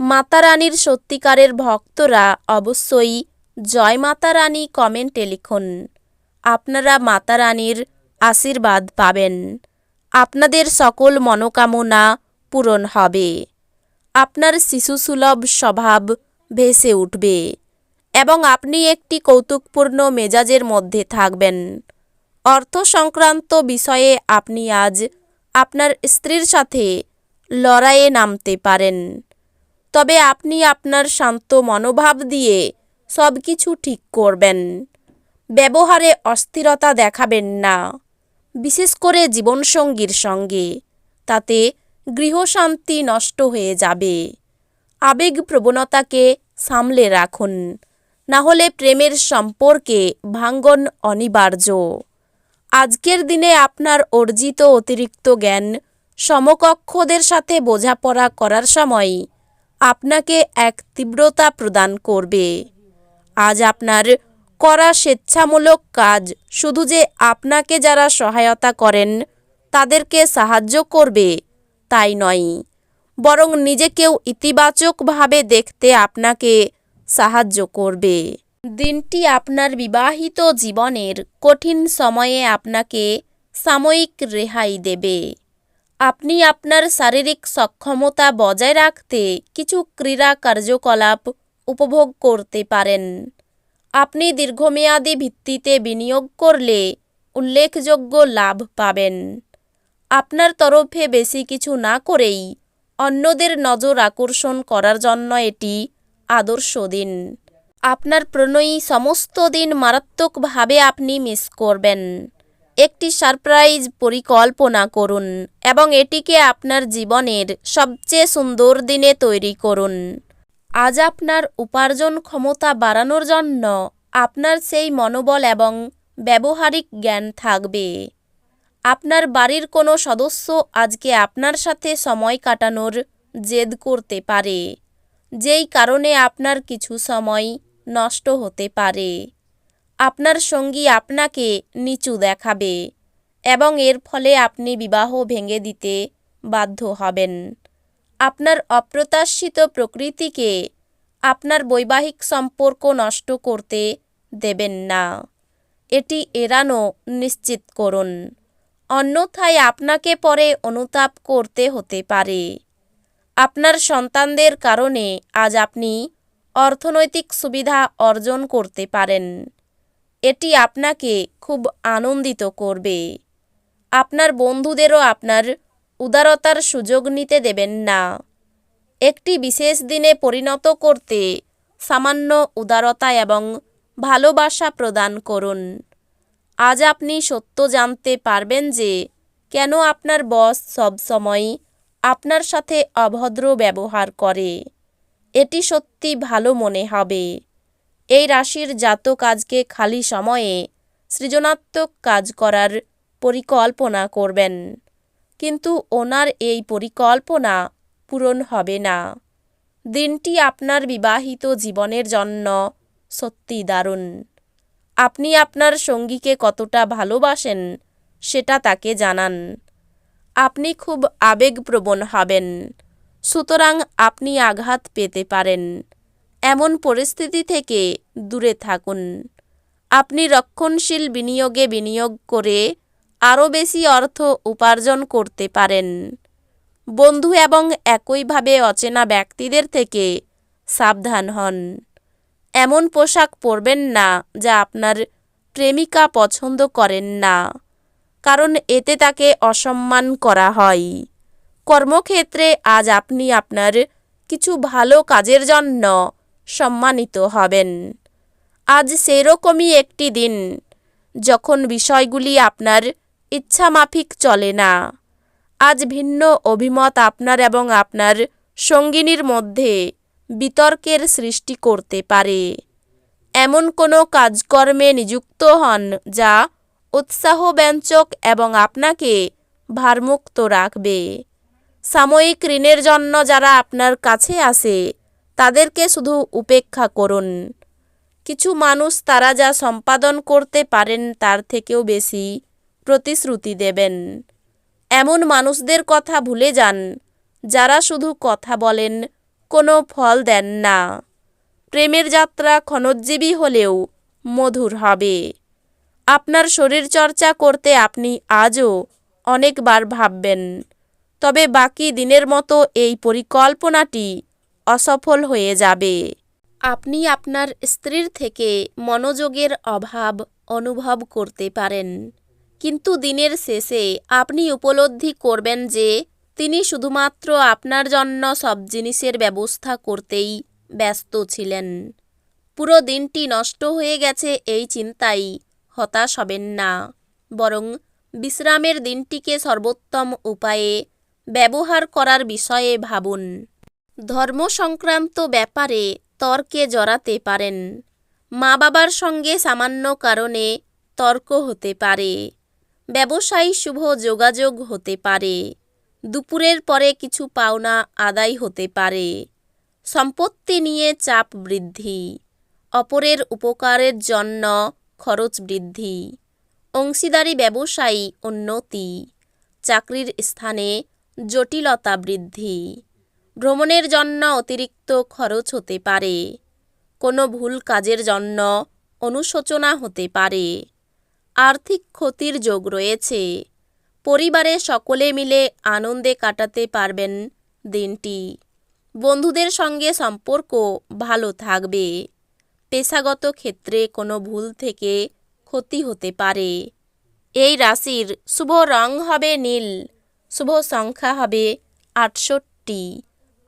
মাতা রানীর সত্যিকারের ভক্তরা অবশ্যই জয় মাতা রানী কমেন্টে লিখুন। আপনারা মাতা রানীর আশীর্বাদ পাবেন। আপনাদের সকল মনোকামনা পূরণ হবে। আপনার শিশুসুলভ স্বভাব ভেসে উঠবে এবং আপনি একটি কৌতুকপূর্ণ মেজাজের মধ্যে থাকবেন। অর্থ সংক্রান্ত বিষয়ে আপনি আজ আপনার স্ত্রীর সাথে লড়াইয়ে নামতে পারেন। তবে আপনি আপনার শান্ত মনোভাব দিয়ে সব কিছু ঠিক করবেন। ব্যবহারে অস্থিরতা দেখাবেন না। বিশেষ করে জীবনসঙ্গীর সঙ্গে। তাতে গৃহশান্তি নষ্ট হয়ে যাবে। আবেগ প্রবণতাকে সামলে রাখুন। না হলে প্রেমের সম্পর্কে ভাঙ্গন অনিবার্য। আজকের দিনে আপনার অর্জিত অতিরিক্ত জ্ঞান সমকক্ষদের সাথে বোঝাপড়া করার সময় আপনাকে এক তীব্রতা প্রদান করবে। আজ আপনার করা স্বেচ্ছামূলক কাজ শুধু যে আপনাকে যারা সহায়তা করেন, তাদেরকে সাহায্য করবে, তাই নয়। বরং নিজেকেও ইতিবাচকভাবে দেখতে আপনাকে সাহায্য করবে। দিনটি আপনার বিবাহিত জীবনের কঠিন সময়ে আপনাকে সাময়িক রেহাই দেবে। আপনি আপনার শারীরিক সক্ষমতা বজায় রাখতে কিছু ক্রীড়া কার্যকলাপ উপভোগ করতে পারেন। আপনি দীর্ঘমেয়াদী ভিত্তিতে বিনিয়োগ করলে উল্লেখযোগ্য লাভ পাবেন। আপনার তরফে বেশি কিছু না করেই অন্যদের নজর আকর্ষণ করার জন্য এটি আদর্শ দিন। আপনার প্রণয়ী সমস্ত দিন মারাত্মকভাবে আপনি মিস করবেন। একটি সারপ্রাইজ পরিকল্পনা করুন এবং এটিকে আপনার জীবনের সবচেয়ে সুন্দর দিনে তৈরি করুন। আজ আপনার উপার্জন ক্ষমতা বাড়ানোর জন্য আপনার সেই মনোবল এবং ব্যবহারিক জ্ঞান থাকবে। আপনার বাড়ির কোনো সদস্য আজকে আপনার সাথে সময় কাটানোর জেদ করতে পারে, যেই কারণে আপনার কিছু সময় নষ্ট হতে পারে। আপনার সঙ্গী আপনাকে নিচু দেখাবে এবং এর ফলে আপনি বিবাহ ভেঙে দিতে বাধ্য হবেন। আপনার অপ্রত্যাশিত প্রকৃতিকে আপনার বৈবাহিক সম্পর্ক নষ্ট করতে দেবেন না। এটি এড়ানো নিশ্চিত করুন। অন্যথায় আপনাকে পরে অনুতাপ করতে হতে পারে। আপনার সন্তানদের কারণে আজ আপনি অর্থনৈতিক সুবিধা অর্জন করতে পারেন। এটি আপনাকে খুব আনন্দিত করবে। আপনার বন্ধুদেরও আপনার উদারতার সুযোগ নিতে দেবেন না। একটি বিশেষ দিনে পরিণত করতে সামান্য উদারতা এবং ভালোবাসা প্রদান করুন। আজ আপনি সত্য জানতে পারবেন যে কেন আপনার বস সবসময় আপনার সাথে অভদ্র ব্যবহার করে। এটি সত্যি ভালো মনে হবে। এই রাশির জাতক আজকে খালি সময়ে সৃজনাত্মক কাজ করার পরিকল্পনা করবেন। কিন্তু ওনার এই পরিকল্পনা পূরণ হবে না। দিনটি আপনার বিবাহিত জীবনের জন্য সত্যি দারুণ। আপনি আপনার সঙ্গীকে কতটা ভালোবাসেন সেটা তাকে জানান। আপনি খুব আবেগপ্রবণ হবেন। সুতরাং আপনি আঘাত পেতে পারেন। এমন পরিস্থিতি থেকে দূরে থাকুন। আপনি রক্ষণশীল বিনিয়োগে বিনিয়োগ করে আরও বেশি অর্থ উপার্জন করতে পারেন। বন্ধু এবং একইভাবে অচেনা ব্যক্তিদের থেকে সাবধান হন। এমন পোশাক পরবেন না যা আপনার প্রেমিকা পছন্দ করেন না, কারণ এতে তাকে অসম্মান করা হয়। কর্মক্ষেত্রে আজ আপনি আপনার কিছু ভালো কাজের জন্য সম্মানিত হবেন। আজ সেরকমই একটি দিন, যখন বিষয়গুলি আপনার ইচ্ছামাফিক চলে না। আজ ভিন্ন অভিমত আপনার এবং আপনার সঙ্গিনীর মধ্যে বিতর্কের সৃষ্টি করতে পারে। এমন কোনো কাজকর্মে নিযুক্ত হন যা উৎসাহব্যঞ্জক এবং আপনাকে ভারমুক্ত রাখবে। সাময়িক ঋণের জন্য যারা আপনার কাছে আসে তাদেরকে শুধু উপেক্ষা করুন। কিছু মানুষ তারা যা সম্পাদন করতে পারেন তার থেকেও বেশি প্রতিশ্রুতি দেবেন। এমন মানুষদের কথা ভুলে যান, যারা শুধু কথা বলেন, কোনো ফল দেন না। প্রেমের যাত্রা ক্ষণোজ্জীবী হলেও মধুর হবে। আপনার শরীরচর্চা করতে আপনি আজও অনেকবার ভাববেন, তবে বাকি দিনের মতো এই পরিকল্পনাটি অসফল হয়ে যাবে। আপনি আপনার স্ত্রীর থেকে মনোযোগের অভাব অনুভব করতে পারেন। কিন্তু দিনের শেষে আপনি উপলব্ধি করবেন যে তিনি শুধুমাত্র আপনার জন্য সব জিনিসের ব্যবস্থা করতেই ব্যস্ত ছিলেন। পুরো দিনটি নষ্ট হয়ে গেছে এই চিন্তাই, হতাশ হবেন না। বরং বিশ্রামের দিনটিকে সর্বোত্তম উপায়ে ব্যবহার করার বিষয়ে ভাবুন। ধর্ম সংক্রান্ত ব্যাপারে তর্কে জড়াতে পারেন। মা বাবার সঙ্গে সামান্য কারণে তর্ক হতে পারে। ব্যবসায়ী শুভ যোগাযোগ হতে পারে। দুপুরের পরে কিছু পাওনা আদায় হতে পারে। সম্পত্তি নিয়ে চাপ বৃদ্ধি। অপরের উপকারের জন্য খরচ বৃদ্ধি। অংশীদারি ব্যবসায়ী উন্নতি। চাকরির স্থানে জটিলতা বৃদ্ধি। ভ্রমণের জন্য অতিরিক্ত খরচ হতে পারে। কোনো ভুল কাজের জন্য অনুশোচনা হতে পারে। আর্থিক ক্ষতির যোগ রয়েছে। পরিবারে সকলে মিলে আনন্দে কাটাতে পারবেন দিনটি। বন্ধুদের সঙ্গে সম্পর্ক ভালো থাকবে। পেশাগত ক্ষেত্রে কোনো ভুল থেকে ক্ষতি হতে পারে। এই রাশির শুভ রং হবে নীল। শুভ সংখ্যা হবে আটষট্টি।